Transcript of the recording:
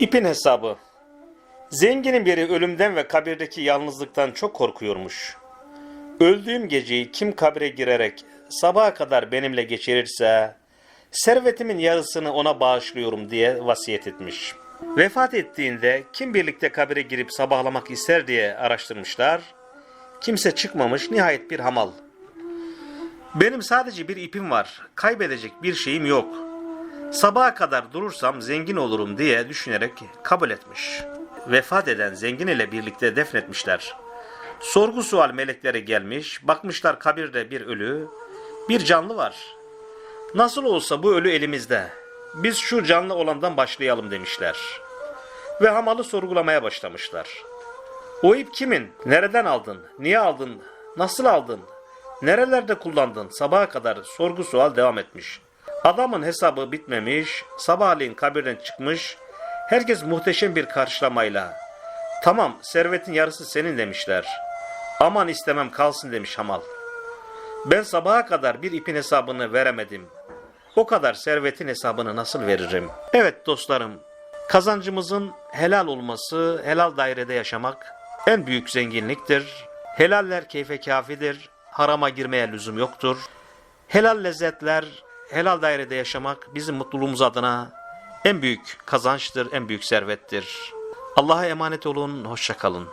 İpin hesabı. Zenginin biri ölümden ve kabirdeki yalnızlıktan çok korkuyormuş. Öldüğüm geceyi kim kabre girerek sabaha kadar benimle geçirirse servetimin yarısını ona bağışlıyorum diye vasiyet etmiş. Vefat ettiğinde kim birlikte kabire girip sabahlamak ister diye araştırmışlar. Kimse çıkmamış nihayet bir hamal. Benim sadece bir ipim var. Kaybedecek bir şeyim yok. Sabaha kadar durursam zengin olurum diye düşünerek kabul etmiş. Vefat eden zengin ile birlikte defnetmişler. Sorgu sual melekleri gelmiş, bakmışlar kabirde bir ölü, bir canlı var. Nasıl olsa bu ölü elimizde. Biz şu canlı olandan başlayalım demişler. Ve hamalı sorgulamaya başlamışlar. O ip kimin? Nereden aldın? Niye aldın? Nasıl aldın? Nerelerde kullandın? Sabaha kadar sorgu sual devam etmiş. Adamın hesabı bitmemiş, sabahleyin kabirden çıkmış, herkes muhteşem bir karşılamayla. Tamam, servetin yarısı senin demişler. Aman istemem kalsın demiş hamal. Ben sabaha kadar bir ipin hesabını veremedim. O kadar servetin hesabını nasıl veririm? Evet dostlarım, kazancımızın helal olması, helal dairede yaşamak en büyük zenginliktir. Helaller keyfe kafidir, harama girmeye lüzum yoktur. Helal lezzetler, helal dairede yaşamak bizim mutluluğumuz adına en büyük kazançtır, en büyük servettir. Allah'a emanet olun, hoşça kalın.